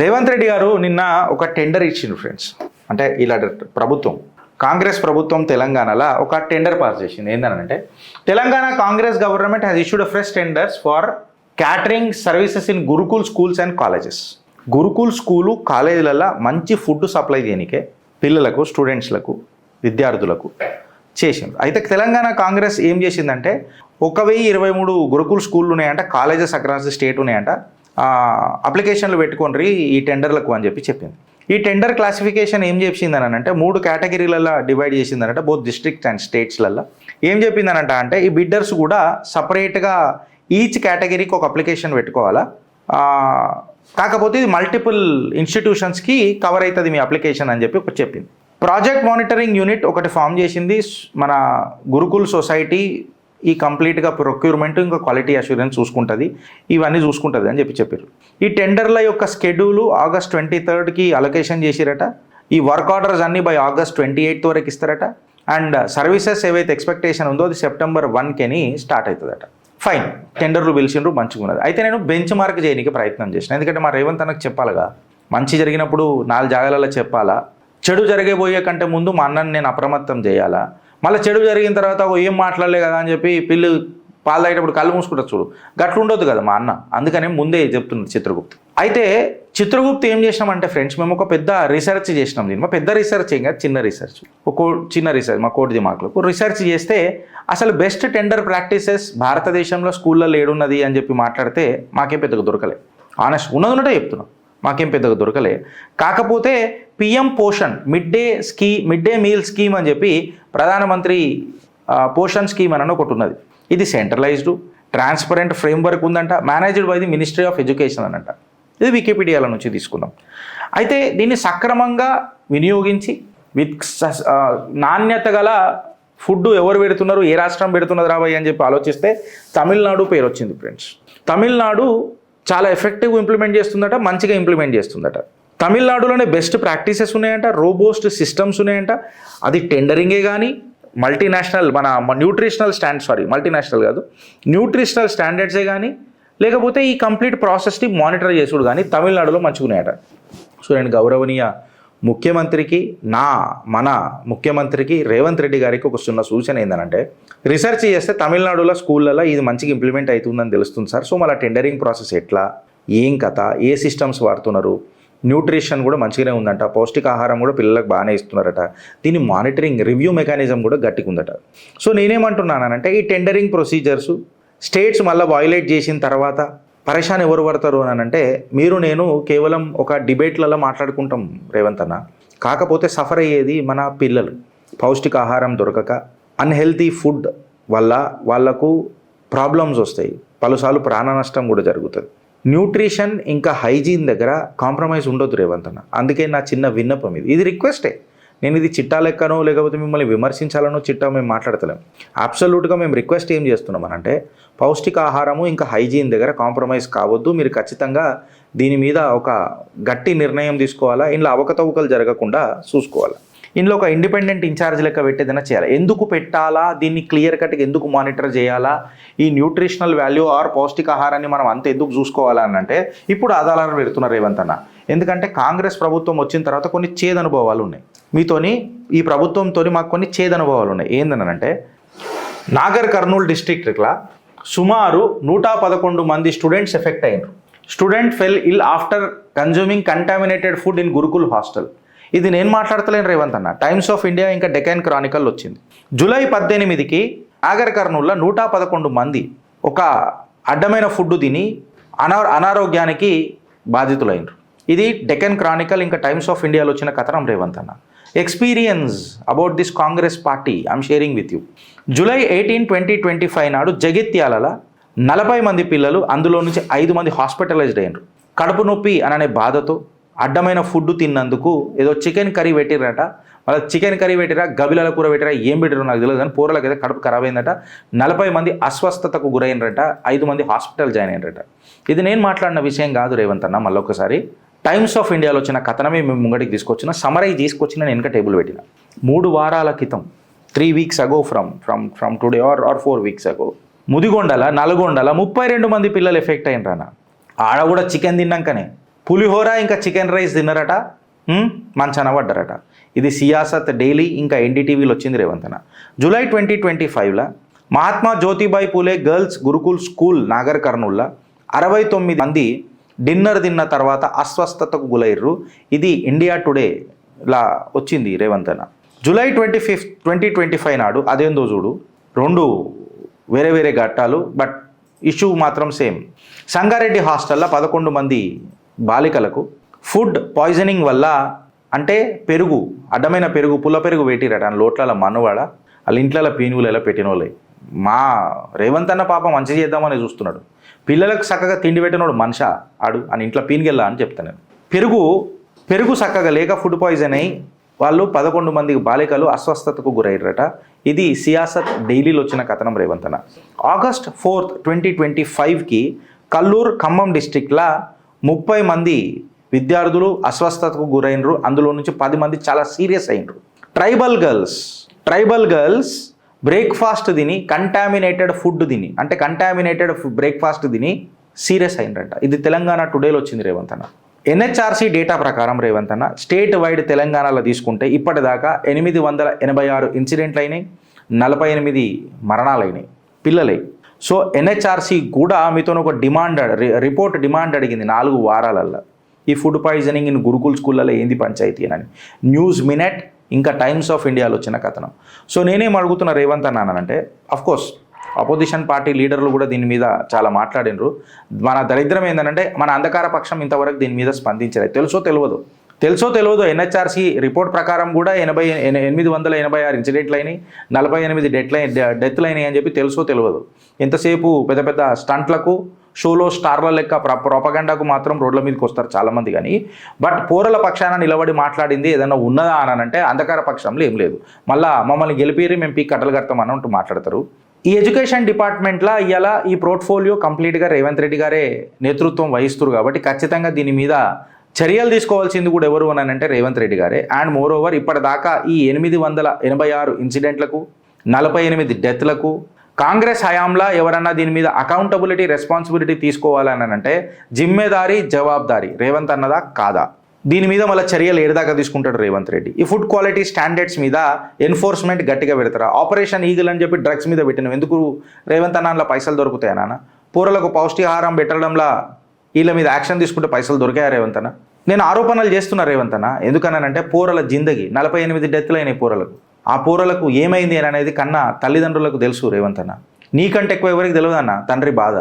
రేవంత్ రెడ్డి గారు నిన్న ఒక టెండర్ ఇచ్చిండ్రు ఫ్రెండ్స్. అంటే ఇలా ప్రభుత్వం కాంగ్రెస్ ప్రభుత్వం తెలంగాణలో ఒక టెండర్ పాస్ చేసింది. ఏంటంటే Telangana Congress government has issued fresh tenders for catering services in Gurukul schools and colleges Gurukul school కాలేజీలలో మంచి ఫుడ్ సప్లై చేయనికే పిల్లలకు స్టూడెంట్స్లకు విద్యార్థులకు చేసింది అయితే తెలంగాణ కాంగ్రెస్ ఏం చేసిందంటే ఒక వెయ్యి ఇరవై మూడు గురుకుల్ స్కూళ్ళు ఉన్నాయంట కాలేజెస్ అక్రాస్ ది స్టేట్ ఉన్నాయంట. అప్లికేషన్లు పెట్టుకోండి ఈ టెండర్లకు అని చెప్పి చెప్పింది. ఈ టెండర్ క్లాసిఫికేషన్ ఏం చెప్పిందని అంటే మూడు కేటగిరీలలో డివైడ్ చేసిందనంటే బోత్ డిస్ట్రిక్ట్స్ అండ్ స్టేట్స్లలో ఏం చెప్పిందనంట అంటే ఈ బిడ్డర్స్ కూడా సపరేట్గా ఈచ్ కేటగిరీకి ఒక అప్లికేషన్ పెట్టుకోవాలా? కాకపోతే ఇది మల్టిపుల్ ఇన్స్టిట్యూషన్స్కి కవర్ అవుతుంది మీ అప్లికేషన్ అని చెప్పి ఒకటి చెప్పింది. ప్రాజెక్ట్ మానిటరింగ్ యూనిట్ ఒకటి ఫామ్ చేసింది మన గురుకుల్ సొసైటీ ఈ కంప్లీట్గా ప్రొక్యూర్మెంట్ ఇంకా క్వాలిటీ అష్యూరెన్స్ చూసుకుంటుంది. ఇవన్నీ చూసుకుంటుంది అని చెప్పి చెప్పారు ఈ టెండర్ల యొక్క స్కెడ్యూలు ఆగస్ట్ ట్వంటీ థర్డ్కి అలొకేషన్ చేసిరట. ఈ వర్క్ ఆర్డర్స్ అన్నీ బై ఆగస్ట్ ట్వంటీ ఎయిత్ వరకు ఇస్తారట. అండ్ సర్వీసెస్ ఏవైతే ఎక్స్పెక్టేషన్ ఉందో అది సెప్టెంబర్ వన్కేని స్టార్ట్ అవుతుందట ఫైన్ టెండర్లు పిలిచిండ్రు మంచిగా ఉన్నది. అయితే నేను బెంచ్ మార్క్ చేయడానికి ప్రయత్నం చేసిన. ఎందుకంటే మా రేవంత్ అన్నకు చెప్పాలిగా. మంచి జరిగినప్పుడు నాలుగు జాగాలలో చెప్పాలా. చెడు జరిగేబోయే కంటే ముందు మా అన్నని నేను అప్రమత్తం చేయాలా. మళ్ళీ చెడు జరిగిన తర్వాత ఏం మాట్లాడలే కదా అని చెప్పి పిల్లు పాలు తాగేటప్పుడు కళ్ళు మూసుకుంటారు చూడు. గట్లు ఉండొద్దు కదా మా అన్న. అందుకనే ముందే చెప్తున్నారు చిత్రగుప్తి. అయితే చిత్రగుప్త ఏం చేసినామంటే ఫ్రెండ్స్ మేము ఒక పెద్ద రీసెర్చ్ చేసినాం దీన్ని. మా పెద్ద రీసెర్చ్ ఏం కాదు చిన్న రీసెర్చ్. ఒక చిన్న రీసెర్చ్ మా కోటి దిమాకులకు. రీసెర్చ్ చేస్తే అసలు బెస్ట్ టెండర్ ప్రాక్టీసెస్ భారతదేశంలో స్కూల్లో ఏడున్నది అని చెప్పి మాట్లాడితే మాకేం పెద్దగా దొరకలే. ఆనెస్ట్ ఉన్నది ఉన్నట్టే చెప్తున్నాం. మాకేం పెద్దగా దొరకలే. కాకపోతే PM Poshan mid day ski mid day meal scheme అని చెప్పి ప్రధానమంత్రి పోషన్ స్కీమ్ అని ఒకటి ఉన్నది. ఇది సెంట్రలైజ్డ్ ట్రాన్స్పరెంట్ ఫ్రేమ్వర్క్ ఉందంట managed by the ministry of education అనంట ఇది వికీపీడియాల నుంచి తీసుకున్నాం అయితే దీన్ని సక్రమంగా వినియోగించి విత్ నాణ్యత గల ఫుడ్ ఎవరు పెడుతున్నారు ఏ రాష్ట్రం పెడుతున్నది రాబోయ్ అని చెప్పి ఆలోచిస్తే తమిళనాడు పేరు వచ్చింది ఫ్రెండ్స్. తమిళనాడు చాలా ఎఫెక్టివ్గా ఇంప్లిమెంట్ చేస్తుందట మంచిగా ఇంప్లిమెంట్ చేస్తుందట. తమిళనాడులోనే బెస్ట్ ప్రాక్టీసెస్ ఉన్నాయంట రోబోస్ట్ సిస్టమ్స్ ఉన్నాయంట. అది టెండరింగే కానీ మల్టీనేషనల్ మన న్యూట్రిషనల్ స్టాండ్ సారీ మల్టీనేషనల్ కాదు న్యూట్రిషనల్ స్టాండర్డ్సే కానీ లేకపోతే ఈ కంప్లీట్ ప్రాసెస్ని మానిటర్ చేసుడు కానీ తమిళనాడులో మంచిగా సో నేను గౌరవనీయ ముఖ్యమంత్రికి నా మన ముఖ్యమంత్రికి రేవంత్ రెడ్డి గారికి ఒక చిన్న సూచన ఏంటంటే రీసెర్చ్ చేస్తే తమిళనాడులో స్కూళ్ళలో ఇది మంచిగా ఇంప్లిమెంట్ అవుతుందని తెలుస్తుంది సార్. సో మళ్ళీ టెండరింగ్ ప్రాసెస్ ఎట్లా? ఏం కథ? ఏ సిస్టమ్స్ వాడుతున్నారు? న్యూట్రిషన్ కూడా మంచిగానే ఉందంట. పౌష్టికాహారం కూడా పిల్లలకు బాగానే ఇస్తున్నారట. దీని మానిటరింగ్ రివ్యూ మెకానిజం కూడా గట్టిగా ఉందట. సో నేనేమంటున్నానంటే ఈ టెండరింగ్ ప్రొసీజర్స్ స్టేట్స్ మళ్ళీ వాయిలేట్ చేసిన తర్వాత పరేషాన్ ఎవరు పడతారు అని అంటే మీరు నేను కేవలం ఒక డిబేట్లలో మాట్లాడుకుంటాం రేవంత్ అన్న. కాకపోతే సఫర్ అయ్యేది మన పిల్లలు. పౌష్టికాహారం దొరకక అన్హెల్తీ ఫుడ్ వల్ల వాళ్ళకు ప్రాబ్లమ్స్ వస్తాయి. పలుసార్లు ప్రాణ నష్టం కూడా జరుగుతుంది. న్యూట్రిషన్ ఇంకా హైజీన్ దగ్గర కాంప్రమైజ్ ఉండొద్దు రేవంత్ అన్న. అందుకే నా చిన్న విన్నపం ఇది. ఇది రిక్వెస్టే నేను ఇది చిట్టా లెక్కనో లేకపోతే మిమ్మల్ని విమర్శించాలనో చిట్టా మేము మాట్లాడతలేం. అబ్సల్యూట్గా మేము రిక్వెస్ట్ ఏం చేస్తున్నామనంటే పౌష్టిక ఆహారము పౌష్టికాహారము ఇంకా హైజీన్ దగ్గర కాంప్రమైజ్ కావద్దు. మీరు ఖచ్చితంగా దీని మీద ఒక గట్టి నిర్ణయం తీసుకోవాలా? ఇంట్లో అవకతవకలు జరగకుండా చూసుకోవాలా? ఇందులో ఒక ఇండిపెండెంట్ ఇన్ఛార్జ్ లెక్క పెట్టేదైనా చేయాలి? ఎందుకు పెట్టాలా? దీన్ని క్లియర్ కట్గా ఎందుకు మానిటర్ చేయాలా? ఈ న్యూట్రిషనల్ వాల్యూ ఆర్ పౌష్టికాహారాన్ని మనం అంత ఎందుకు చూసుకోవాలా అని అంటే ఇప్పుడు ఆధారాలు పెడుతున్నారు రేవంత్ అన్న. ఎందుకంటే కాంగ్రెస్ ప్రభుత్వం వచ్చిన తర్వాత కొన్ని చేదనుభవాలు ఉన్నాయి. మీతోని ఈ ప్రభుత్వంతో మాకు కొన్ని చేదనుభవాలు ఉన్నాయి. ఏందనంటే నాగర్ కర్నూలు డిస్ట్రిక్ట్లా సుమారు నూట పదకొండు మంది స్టూడెంట్స్ ఎఫెక్ట్ అయ్యారు student fell ill after consuming contaminated food in Gurukul hostel ఇది నేను మాట్లాడతలేను రేవంత్ అన్న. టైమ్స్ ఆఫ్ ఇండియా ఇంకా డెకాన్ క్రానికల్ వచ్చింది. జూలై పద్దెనిమిదికి ఆగర్ కర్నూల్లో నూట పదకొండు మంది ఒక అడ్డమైన ఫుడ్ తిని అనా అనారోగ్యానికి బాధితులైనరు. ఇది డెకన్ క్రానికల్ ఇంకా టైమ్స్ ఆఫ్ ఇండియాలో వచ్చిన కథనం రేవంత్ అన్న. Experience about this Congress party I'm sharing with you July eighteen twenty twenty five నాడు జగిత్యాల నలభై మంది పిల్లలు అందులో నుంచి ఐదు మంది హాస్పిటలైజ్డ్ అయినరు. కడుపు నొప్పి అననే బాధతో అడ్డమైన ఫుడ్ తిన్నందుకు ఏదో చికెన్ కర్రీ పెట్టిరట మళ్ళీ చికెన్ కర్రీ పెట్టిరా గబిలల కూర పెట్టిరా ఏం పెట్టిరో నాకు తెలియదు కానీ పూరలకు అయితే కడుపు ఖరాబ్ అయిందట. నలభై మంది అస్వస్థతకు గురైనరట ఐదు మంది హాస్పిటల్ జాయిన్ అయినరట. ఇది నేను మాట్లాడిన విషయం కాదు రేవంత్ అన్న మళ్ళొకసారి టైమ్స్ ఆఫ్ ఇండియాలో వచ్చిన కథనమే మేము ముంగడికి తీసుకొచ్చిన సమరైజ్ తీసుకొచ్చిన నేను వెనక టేబుల్ పెట్టిన. మూడు వారాల క్రితం three weeks ago from from from today or or four weeks ago ముదిగొండల నల్గొండల ముప్పై రెండు మంది పిల్లలు ఎఫెక్ట్ అయినరాన ఆడ కూడా చికెన్ తిన్నాకనే. పులిహోర ఇంకా చికెన్ రైస్ తిన్నారట. మంచాన పడ్డారట. ఇది సియాసత్ డైలీ ఇంకా ఎన్డీటీవీలో వచ్చింది రేవంతన జూలై ట్వంటీ ట్వంటీ ఫైవ్లో మహాత్మా జ్యోతిబాయి పూలే గర్ల్స్ గురుకుల్ స్కూల్ నాగర్ కర్నూల్లో అరవై తొమ్మిది మంది డిన్నర్ తిన్న తర్వాత అస్వస్థతకు గులైర్రు ఇది ఇండియా టుడే లా వచ్చింది రేవంతన July twenty fifth twenty twenty five నాడు అదేందో చూడు. రెండు వేరే వేరే ఘట్టాలు బట్ ఇష్యూ మాత్రం సేమ్. సంగారెడ్డి హాస్టల్లో పదకొండు మంది బాలికలకు ఫుడ్ పాయిజనింగ్ వల్ల అంటే పెరుగు అడ్డమైన పెరుగు పుల్ల పెరుగు పెట్టిరట అని లోట్ల మనువాడ వాళ్ళ ఇంట్లో పీనుగులు ఎలా పెట్టిన వాళ్ళే మా రేవంత్ అన్న పాప మంచి చేద్దామని చూస్తున్నాడు. పిల్లలకు చక్కగా తిండి పెట్టినోడు మనిష ఆడు అని ఇంట్లో పీనుగెళ్ళా అని చెప్తాను నేను పెరుగు పెరుగు చక్కగా లేక ఫుడ్ పాయిజన్ అయ్యి వాళ్ళు పదకొండు మంది బాలికలు అస్వస్థతకు గురయ్యారట. ఇది సియాసత్ డైలీలో వచ్చిన కథనం రేవంతన ఆగస్ట్ ఫోర్త్ ట్వంటీ ట్వంటీ ఫైవ్కి కల్లూరు ఖమ్మం డిస్టిక్లా ముప్పై మంది విద్యార్థులు అస్వస్థతకు గురైనరు. అందులో నుంచి పది మంది చాలా serious అయినరు. Tribal girls tribal girls breakfast తిని కంటామినేటెడ్ ఫుడ్ తిని అంటే కంటామినేటెడ్ బ్రేక్ఫాస్ట్ తిని సీరియస్ అయినరంట. ఇది తెలంగాణ టుడేలో వచ్చింది రేవంత్ అన్న. ఎన్హెచ్ఆర్సీ డేటా ప్రకారం రేవంత్ అన్న స్టేట్ వైడ్ తెలంగాణలో తీసుకుంటే ఇప్పటిదాకా ఎనిమిది వందల ఎనభై ఆరు ఇన్సిడెంట్లు అయినాయి నలభై ఎనిమిది మరణాలైనాయి పిల్లలై. సో ఎన్హెచ్ఆర్సీ కూడా మీతో ఒక డిమాండ్ రి- రిపోర్ట్ డిమాండ్ అడిగింది నాలుగు వారాలల్లో. ఈ ఫుడ్ పాయిజనింగ్ ఇన్ గురుకుల్ స్కూళ్ళలో ఏంది పంచాయతీ అని. న్యూస్ మినెట్ ఇంకా టైమ్స్ ఆఫ్ ఇండియాలో వచ్చిన కథనం. సో నేనేం అడుగుతున్న రేవంత్ అన్నానంటే కోర్స్ అపోజిషన్ పార్టీ లీడర్లు కూడా దీని మీద చాలా మాట్లాడినరు. మన దరిద్రం ఏంటంటే మన అంధకార పక్షం ఇంతవరకు దీని మీద స్పందించలేదు. తెలుసో తెలియదు? తెలుసో తెలియదు ఎన్హెచ్ఆర్సీ రిపోర్ట్ ప్రకారం కూడా ఎనభై ఎన- ఎనిమిది వందల ఎనభై ఆరు ఇన్సిడెంట్లు అయినాయి నలభై ఎనిమిది డెట్లైన్ డెత్లు అయినాయి అని చెప్పి తెలుసో తెలియదు ఎంతసేపు పెద్ద పెద్ద స్టంట్లకు షోలో స్టార్ల లెక్క ప్ర ప్రొపగండాకు మాత్రం రోడ్ల మీదకి వస్తారు చాలామంది కానీ బట్ పోరల పక్షాన నిలబడి మాట్లాడింది ఏదైనా ఉన్నదా అని అంటే అంధకార పక్షంలో ఏం లేదు. మళ్ళీ మమ్మల్ని గెలిపిరి మేము పీ కట్టలు కడతాం అంటూ మాట్లాడతారు. ఈ ఎడ్యుకేషన్ డిపార్ట్మెంట్లో ఇవాళ ఈ పోర్ట్ఫోలియో కంప్లీట్గా రేవంత్ రెడ్డి గారే నేతృత్వం వహిస్తారు కాబట్టి ఖచ్చితంగా దీని మీద చర్యలు తీసుకోవాల్సింది కూడా ఎవరు అని అంటే రేవంత్ రెడ్డి గారే. అండ్ మోర్ ఓవర్ ఇప్పటిదాకా ఈ ఎనిమిది వందల ఎనభై ఆరు ఇన్సిడెంట్లకు నలభై ఎనిమిది డెత్లకు కాంగ్రెస్ హయాంలో ఎవరన్నా దీని మీద అకౌంటబిలిటీ రెస్పాన్సిబిలిటీ తీసుకోవాలని అంటే జిమ్మేదారీ జవాబారి రేవంత్ అన్నదా? కాదా? దీని మీద మళ్ళీ చర్యలు ఏడదాకా తీసుకుంటాడు రేవంత్ రెడ్డి. ఈ ఫుడ్ క్వాలిటీ స్టాండర్డ్స్ మీద ఎన్ఫోర్స్మెంట్ గట్టిగా పెడతారా? ఆపరేషన్ ఈగల్ అని చెప్పి డ్రగ్స్ మీద పెట్టినాం ఎందుకు రేవంత్ అన్నలో పైసలు దొరుకుతాయా నాన్న? పూరలకు పౌష్టికాహారం పెట్టడంలో వీళ్ళ మీద యాక్షన్ తీసుకుంటే పైసలు దొరికాయా రేవంత్ అన్న? నేను ఆరోపణలు చేస్తున్నా రేవంత్ అన్న. ఎందుకన్నానంటే పూరల జిందగి నలభై ఎనిమిది డెత్లు అయినాయి పూరలకు. ఆ పూరలకు ఏమైంది అని అనేది కన్నా తల్లిదండ్రులకు తెలుసు రేవంత్ అన్న. నీకంటే ఎక్కువ ఎవరికి తెలియదు అన్న? తండ్రి బాధ.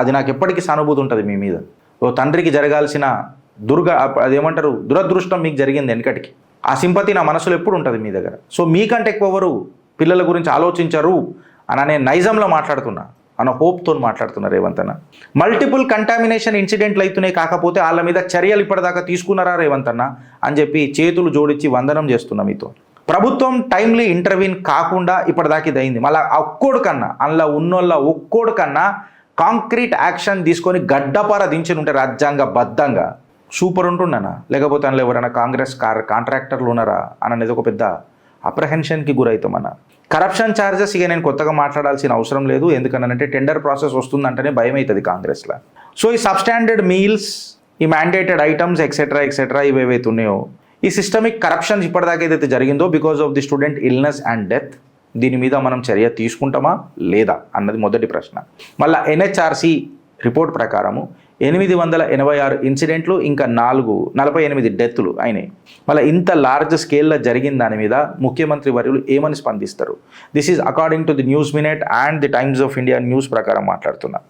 అది నాకు ఎప్పటికీ సానుభూతి ఉంటుంది మీ మీద. ఓ తండ్రికి జరగాల్సిన దుర్గ అదేమంటారు దురదృష్టం మీకు జరిగింది వెనకటికి. ఆ సింపతి నా మనసులో ఎప్పుడు ఉంటుంది మీ దగ్గర? సో మీకంటే ఎక్కువ ఎవరు పిల్లల గురించి ఆలోచించరు అని అనే నైజంలో మాట్లాడుతున్నా. అన్న హోప్తో మాట్లాడుతున్నారు రేవంత్ అన్న. మల్టిపుల్ కంటామినేషన్ ఇన్సిడెంట్లు అవుతున్నాయి కాకపోతే వాళ్ళ మీద చర్యలు ఇప్పటిదాకా తీసుకున్నారా రేవంత్ అన్న? అని చెప్పి చేతులు జోడించి వందనం చేస్తున్నా మీతో. ప్రభుత్వం టైమ్లీ ఇంటర్వ్యూన్ కాకుండా ఇప్పటిదాకా ఇది అయింది మళ్ళీ ఒక్కోడు కన్నా అందులో ఉన్నోళ్ళ ఒక్కోడు కన్నా కాంక్రీట్ యాక్షన్ తీసుకొని గడ్డపార దించి ఉంటే రాజ్యాంగ బద్ధంగా. సూపర్ ఉంటుండనా? లేకపోతే అందులో ఎవరైనా కాంగ్రెస్ కార్ కాంట్రాక్టర్లు ఉన్నారా? అని అనేది ఒక పెద్ద అప్రహెన్షన్కి గురవుతామన్న కరప్షన్ ఛార్జెస్ ఇక నేను కొత్తగా మాట్లాడాల్సిన అవసరం లేదు. ఎందుకనంటే టెండర్ ప్రాసెస్ వస్తుందంటేనే భయం అవుతుంది కాంగ్రెస్లో. సో ఈ సబ్స్టాండర్డ్ మీల్స్ ఈ మ్యాండేటెడ్ ఐటమ్స్ ఎక్సెట్రా ఎక్సెట్రా ఇవి ఏవైతే ఉన్నాయో ఈ సిస్టమిక్ కరప్షన్ ఇప్పటిదాకా ఏదైతే జరిగిందో because of the student illness and death దీని మీద మనం చర్య తీసుకుంటామా లేదా అన్నది మొదటి ప్రశ్న. మళ్ళీ ఎన్హెచ్ఆర్సీ రిపోర్ట్ ప్రకారము ఎనిమిది వందల ఎనభై ఆరు ఇన్సిడెంట్లు ఇంకా నాలుగు నలభై ఎనిమిది డెత్లు అయినాయి. మళ్ళీ ఇంత లార్జ్ స్కేల్లో జరిగిన దాని మీద ముఖ్యమంత్రి వర్యులు ఏమని స్పందిస్తారు? This is according to the News Minute and the Times of India news ప్రకారం మాట్లాడుతున్నా.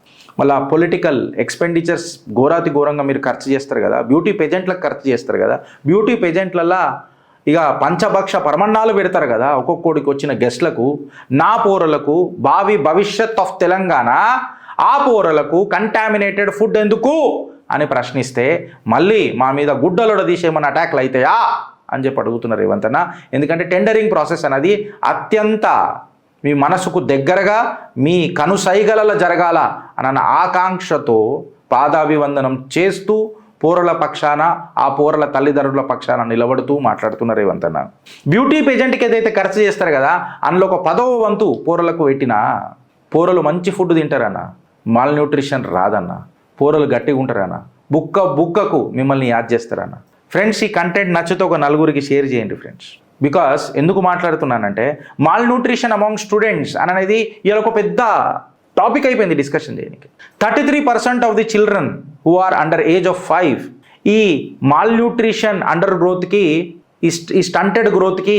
మళ్ళీ పొలిటికల్ ఎక్స్పెండిచర్స్ ఘోరాతి ఘోరంగా మీరు ఖర్చు చేస్తారు కదా బ్యూటీ పేజెంట్లకు ఖర్చు చేస్తారు కదా బ్యూటీ పేజెంట్లలో ఇక పంచభక్ష పరమన్నాలు పెడతారు కదా ఒక్కొక్కడికి వచ్చిన గెస్ట్లకు నా పోరలకు భావి భవిష్యత్ ఆఫ్ తెలంగాణ ఆ పోరలకు కంటామినేటెడ్ ఫుడ్ ఎందుకు? అని ప్రశ్నిస్తే మళ్ళీ మా మీద గుడ్డలోడ తీసేమన్న అటాక్లు అవుతాయా అని చెప్పి అడుగుతున్నారు రేవంత్ ఎందుకంటే టెండరింగ్ ప్రాసెస్ అనేది అత్యంత మీ మనసుకు దగ్గరగా మీ కనుసైగలలో జరగాల అన్న ఆకాంక్షతో పాదాభివందనం చేస్తూ పోరల పక్షాన ఆ పోరల తల్లిదండ్రుల పక్షాన నిలబడుతూ మాట్లాడుతున్న రేవంత్ అన్న. బ్యూటీ పేజెంట్కి ఏదైతే ఖర్చు చేస్తారు కదా అందులో ఒక పదవ వంతు పోరలకు పెట్టినా పోరలు మంచి ఫుడ్ తింటారన్న. మాల్ న్యూట్రిషన్ రాదన్న. పోరలు గట్టిగా ఉంటారన్న. బుక్క బుక్కకు మిమ్మల్ని యాద్ చేస్తారన్న. ఫ్రెండ్స్ ఈ కంటెంట్ నచ్చితే ఒక నలుగురికి షేర్ చేయండి ఫ్రెండ్స్ బికాస్ ఎందుకు మాట్లాడుతున్నానంటే మాల్ న్యూట్రిషన్ అమాంగ్ స్టూడెంట్స్ అని అనేది ఇలా ఒక పెద్ద టాపిక్ అయిపోయింది డిస్కషన్ చేయడానికి. Thirty three percent of the children who are under age of five ఈ మాల్ న్యూట్రిషన్ అండర్ గ్రోత్కి ఈ ఈ స్టంటెడ్ గ్రోత్కి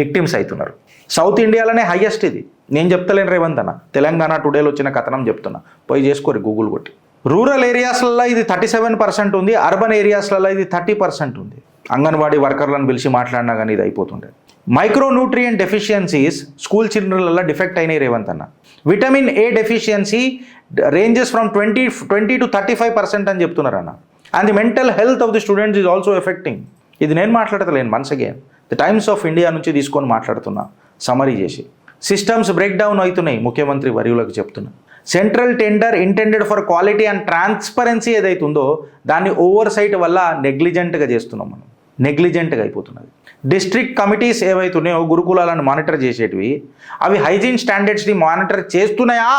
విక్టిమ్స్ అవుతున్నారు. సౌత్ ఇండియాలోనే హైయెస్ట్ ఇది. నేను చెప్తలేను రేవంత్ అన్న. తెలంగాణ టుడేలో వచ్చిన కథనం చెప్తున్నా. పోయి చేసుకోరు గూగుల్ కొట్టి. రూరల్ ఏరియాస్లలో ఇది థర్టీ సెవెన్ పర్సెంట్ ఉంది అర్బన్ ఏరియాస్లలో ఇది థర్టీ పర్సెంట్ ఉంది. అంగన్వాడీ వర్కర్లను పిలిచి మాట్లాడినా కానీ ఇది అయిపోతుండే. మైక్రోన్యూట్రియన్ డెఫిషియన్సీస్ స్కూల్ చిల్డ్రన్లలో డిఫెక్ట్ అయినాయి రేవంత్ అన్న. Vitamin A deficiency ranges from twenty twenty to thirty five percent అని చెప్తున్నారు అన్న. And the mental health of the students is also affecting ఇది నేను మాట్లాడతలేను once again the Times of India నుంచి తీసుకొని మాట్లాడుతున్నా. సమరీ చేసి. సిస్టమ్స్ బ్రేక్ డౌన్ అవుతున్నాయి ముఖ్యమంత్రి వర్యులకు చెప్తున్నా. Central tender intended for quality and transparency ఏదైతుందో దాన్ని ఓవర్ సైట్ వల్ల నెగ్లిజెంట్గా చేస్తున్నాం మనం. నెగ్లిజెంట్గా అయిపోతున్నది. డిస్ట్రిక్ట్ కమిటీస్ ఏవైతున్నాయో గురుకులాలను మానిటర్ చేసేటివి అవి హైజీన్ స్టాండర్డ్స్ని మానిటర్ చేస్తున్నాయా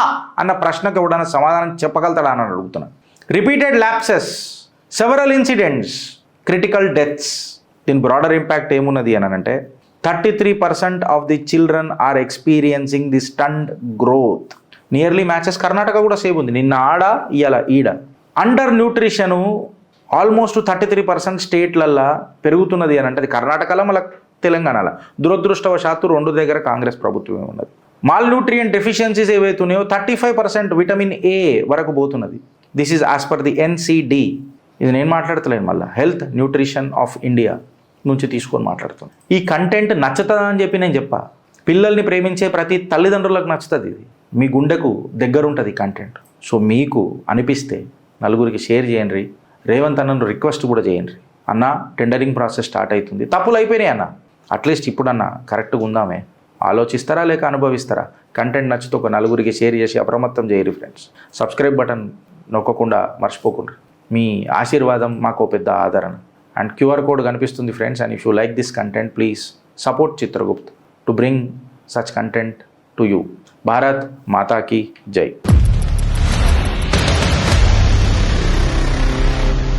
అన్న ప్రశ్నకు ఎవడన్నా సమాధానం చెప్పగలుగుతాడా అని అడుగుతున్నాను repeated lapses several incidents critical deaths దీని బ్రాడర్ ఇంపాక్ట్ ఏమున్నది అని అంటే thirty three percent of the children are experiencing the stunted growth. Nearly matches Karnataka కూడా సేమ్ ఉంది. నిన్న ఆడ ఇవాళ ఈడ. Undernutrition almost thirty three percent స్టేట్లల్లా పెరుగుతున్నది అని అంటే అది కర్ణాటకలో మళ్ళీ తెలంగాణలో. దురదృష్టవశాత్తు రెండు దగ్గర కాంగ్రెస్ ప్రభుత్వమే ఉన్నది. మాల్ న్యూట్రియం డెఫిషియన్సీస్ ఏవైతున్నాయో thirty five percent vitamin A వరకు పోతున్నది. This is as per the NCD ఇది నేను మాట్లాడతలేను మళ్ళీ. Health nutrition of India. నుంచి తీసుకొని మాట్లాడుతుంది. ఈ కంటెంట్ నచ్చుతుందని చెప్పి నేను చెప్పా. పిల్లల్ని ప్రేమించే ప్రతి తల్లిదండ్రులకు నచ్చుతుంది ఇది. మీ గుండెకు దగ్గరుంటుంది కంటెంట్ సో మీకు అనిపిస్తే నలుగురికి షేర్ చేయండి. రేవంత్ అన్నను రిక్వెస్ట్ కూడా చేయండి. అన్న టెండరింగ్ ప్రాసెస్ స్టార్ట్ అవుతుంది. తప్పులు అయిపోయినాయి అన్న. అట్లీస్ట్ ఇప్పుడన్నా కరెక్ట్గా ఉందామే. ఆలోచిస్తారా లేక అనుభవిస్తారా? కంటెంట్ నచ్చితే ఒక నలుగురికి షేర్ చేసి అప్రమత్తం చేయరు ఫ్రెండ్స్ సబ్స్క్రైబ్ బటన్ నొక్కకుండా మర్చిపోకుండా. మీ ఆశీర్వాదం మాకు ఓ పెద్ద ఆదరణ. అండ్ క్యూఆర్ కోడ్ కనిపిస్తుంది friends and if you like this content please support Chitragupt to bring such content to you. Bharat మాతాకి జై.